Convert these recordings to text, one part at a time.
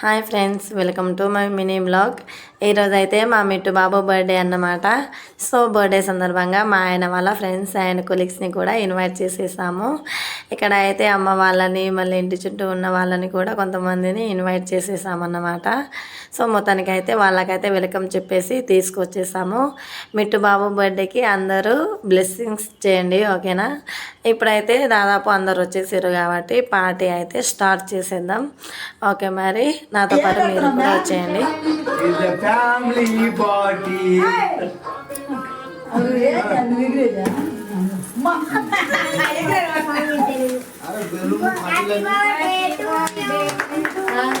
Hi friends welcome to my mini blog. ఈరోజు అయితే మా మిట్టు బాబు బర్త్డే అన్నమాట. సో బర్త్డే సందర్భంగా మా ఆయన వాళ్ళ ఫ్రెండ్స్ ఆయన కొలీగ్స్ని కూడా ఇన్వైట్ చేసేసాము. ఇక్కడ అయితే అమ్మ వాళ్ళని మళ్ళీ ఇంటి చుట్టూ ఉన్న వాళ్ళని కూడా కొంతమందిని ఇన్వైట్ చేసేసామన్నమాట. సో మొత్తానికి అయితే వాళ్ళకైతే వెల్కమ్ చెప్పేసి తీసుకొచ్చేసాము. మిట్టు బాబు బర్త్డేకి అందరూ బ్లెస్సింగ్స్ చేయండి ఓకేనా? ఇప్పుడైతే దాదాపు అందరు వచ్చేసారు కాబట్టి పార్టీ అయితే స్టార్ట్ చేసేద్దాం. ఓకే మరి నాతో పాటు మీరు కూడా వచ్చేయండి.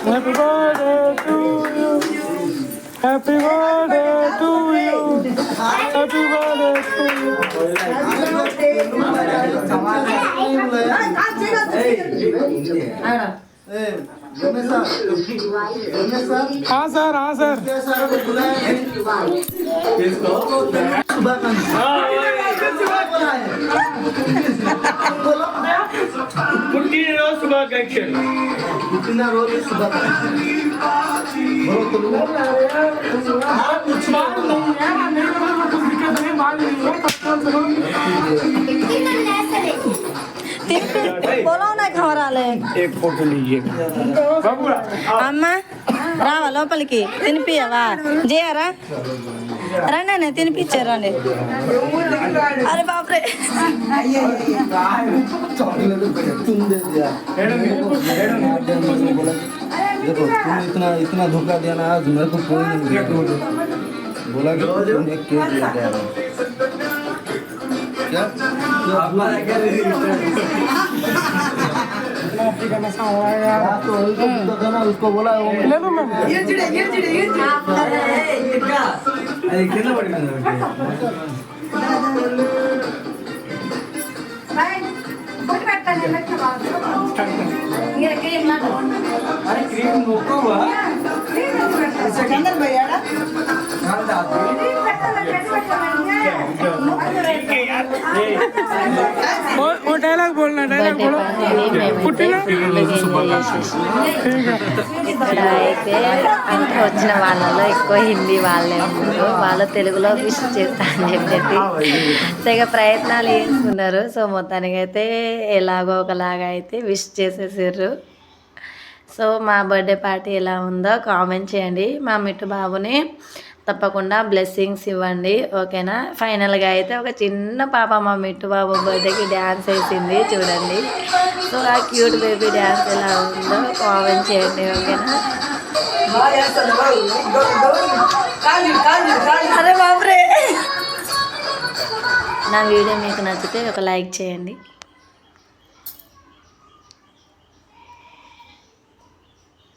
Happy birthday to you. Happy birthday to you. Happy birthday to you. हाँ सर हाँ सर పుట్టినరోజు శుభాకాంక్షలు పొలం నాకు ఖవరాలే एक फोटो लीजिए बाबू అమ్మ రావా లోపలికి తినిపియవా చేయరా రండి అన్న తినిపించారు రండి అరే బాప్రే देखो तुम इतना इतना धोखा दिया ना आज मेरे को कोई नहीं दिया बोला कि तुम एक केक लेके आ रहे हो क्या हाँ, तो वही तो दिक्कत है ना उसको बोला वो அது கிட்ட అరే క్రీమ్ నొక్కవా సెకండర్ భయ్యాడా ఓ డైలాగ్ బోల్నా ఇక్కడ అయితే అంటే వచ్చిన వాళ్ళలో ఎక్కువ హిందీ వాళ్ళే ఉన్నారు. వాళ్ళు తెలుగులో విష్ చేస్తా అని చెప్పేసి తెగ ప్రయత్నాలు చేసుకున్నారు సో మొత్తానికి అయితే ఎలాగో ఒకలాగా అయితే విష్ చేసేసారు సో మా బర్త్డే పార్టీ ఎలా ఉందో కామెంట్ చేయండి. మా మిట్టు బాబుని తప్పకుండా బ్లెస్సింగ్స్ ఇవ్వండి ఓకేనా? ఫైనల్గా అయితే ఒక చిన్న పాప మా మిట్టు బాబు బర్త్డేకి డ్యాన్స్ వేసింది చూడండి. సో ఆ క్యూట్ బేబీ డ్యాన్స్ ఎలా ఉందో కామెంట్ చేయండి ఓకేనా? అరే బాబురే! నా వీడియో మీకు నచ్చితే ఒక లైక్ చేయండి.